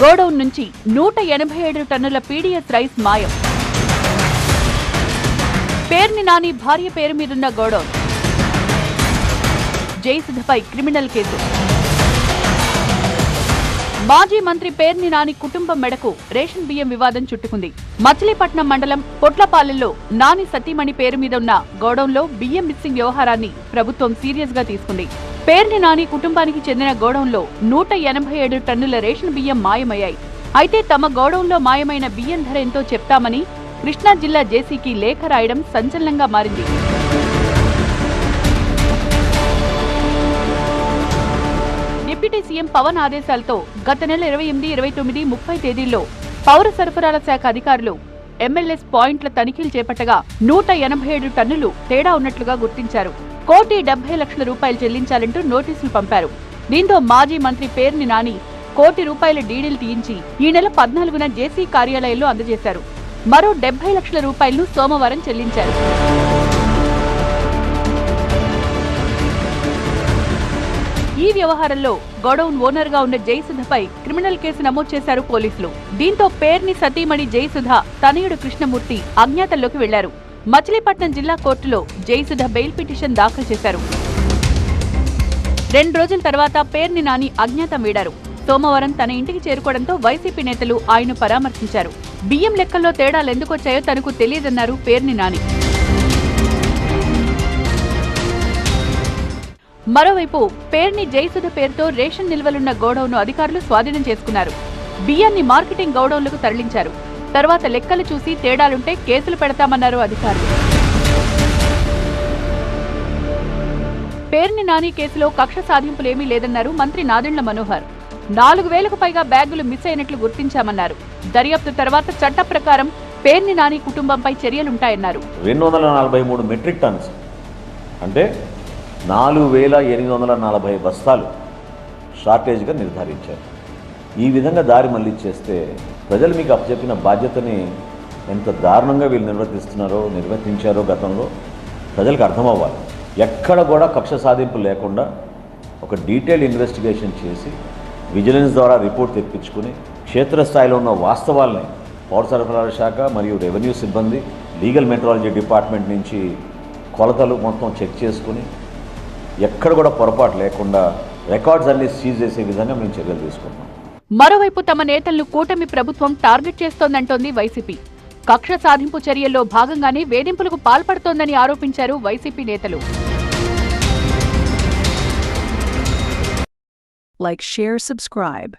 Godown నుంచి నూట ఎనభై ఏడు టన్నుల పీడీఎస్ రైస్ మాయం. పేర్ని నాని భార్య పేరు మీదున్న గోడౌన్. జయసుధపై criminal case. మాజీ మంత్రి పేర్ని నాని కుటుంబం మెడకు రేషన్ బియ్యం వివాదం చుట్టుకుంది. మచిలీపట్నం మండలం పొట్లపాలెంలో నాని సతీమణి పేరు మీద ఉన్న గోడౌన్లో బియ్యం మిస్సింగ్ వ్యవహారాన్ని ప్రభుత్వం సీరియస్గా తీసుకుంది. పేర్ని నాని కుటుంబానికి చెందిన గోడౌన్లో నూట ఎనభై ఏడు టన్నుల రేషన్ బియ్యం మాయమయ్యాయి. అయితే తమ గోడౌన్లో మాయమైన బియ్యం ధర ఎంతో చెప్తామని కృష్ణా జిల్లా జేసీకి లేఖ రాయడం సంచలనంగా మారింది. డిప్యూటీ సీఎం పవన్ ఆదేశాలతో గత నెల ఇరవై ఎనిమిది ఇరవై తొమ్మిది ముప్పై తేదీల్లో పౌర సరఫరాల శాఖ అధికారులు ఎమ్మెల్యేస్ పాయింట్ల తనిఖీలు చేపట్టగా నూట ఎనభై ఏడు టన్నులు తేడా ఉన్నట్లుగా గుర్తించారు. కోటి డెబ్బై లక్షల రూపాయలు చెల్లించాలంటూ నోటీసులు పంపారు. దీంతో మాజీ మంత్రి పేర్ని నాని కోటి రూపాయల డీడీలు తీయించి ఈ నెల పద్నాలుగున జేసీ కార్యాలయంలో అందజేశారు. మరో డెబ్బై లక్షల రూపాయలను సోమవారం చెల్లించారు. ఈ వ్యవహారంలో గోడౌన్ ఓనర్గా ఉన్న జయసుధపై క్రిమినల్ కేసు నమోదు చేశారు పోలీసులు. దీంతో పేర్ని సతీమణి జయసుధ తనయుడు కృష్ణమూర్తి అజ్ఞాతంలోకి వెళ్ళారు. మచిలీపట్నం జిల్లా కోర్టులో జయసుధ బెయిల్ పిటిషన్ దాఖలు చేశారు. రెండు రోజుల తర్వాత పేర్ని నాని అజ్ఞాతం వీడారు సోమవారం తన ఇంటికి చేరుకోవడంతో వైసీపీ నేతలు ఆయన పరామర్శించారు. బియ్యం లెక్కల్లో తేడాలు ఎందుకొచ్చాయో తనకు తెలియదన్నారు పేర్ని నాని. మరోవైపు పేర్ని జయసుధ పేరుతో రేషన్ నిల్వలున్న గోడౌన్ను అధికారులు స్వాధీనం చేసుకున్నారు. బియ్యాన్ని మార్కెటింగ్ గోడౌన్లకు తరలించారు. తర్వాత లెక్కలు చూసి తేడాలుంటే కేసులు పెడతామన్నారు అధికారులు. పేర్ని నాని కేసులో కక్ష సాధింపులేమీ లేదన్నారు మంత్రి నాదెండ్ల మనోహర్. నాలుగు వేలకు పైగా బ్యాగులు మిస్ అయినట్లు గుర్తించామన్నారు. దర్యాప్తు తర్వాత చట్ట ప్రకారం పేర్ని నాని కుటుంబంపై చర్యలుంటాయన్నారు. రెండు వందల నలభై మూడు మెట్రిక్ టన్స్. అంటే నాలుగు వేల ఎనిమిది వందల నలభై బస్తాలు షార్టేజ్గా నిర్ధారించారు. ఈ విధంగా దారి మళ్ళీ చేస్తే ప్రజలు మీకు అప్పచెప్పిన బాధ్యతని ఎంత దారుణంగా వీళ్ళు నిర్వర్తిస్తున్నారో నిర్వర్తించారో గతంలో ప్రజలకు అర్థమవ్వాలి. ఎక్కడ కూడా కక్ష సాధింపు లేకుండా ఒక డీటెయిల్ ఇన్వెస్టిగేషన్ చేసి విజిలెన్స్ ద్వారా రిపోర్ట్ తెప్పించుకుని క్షేత్రస్థాయిలో ఉన్న వాస్తవాల్ని పౌర సరఫరాల శాఖ మరియు రెవెన్యూ సిబ్బంది లీగల్ మెట్రాలజీ డిపార్ట్మెంట్ నుంచి కొలతలు మొత్తం చెక్ చేసుకుని ఎక్కడ కూడా పొరపాటు లేకుండా రికార్డ్స్ అన్నీ సీజ్ చేసే విధంగా మేము చర్యలు తీసుకుంటాం మరోవైపు తమ నేతలను కూటమి ప్రభుత్వం టార్గెట్ చేస్తోందంటోంది వైసీపీ. కక్ష సాధింపు చర్యల్లో భాగంగానే వేధింపులకు పాల్పడుతోందని ఆరోపించారు వైసీపీ నేతలు. Like share subscribe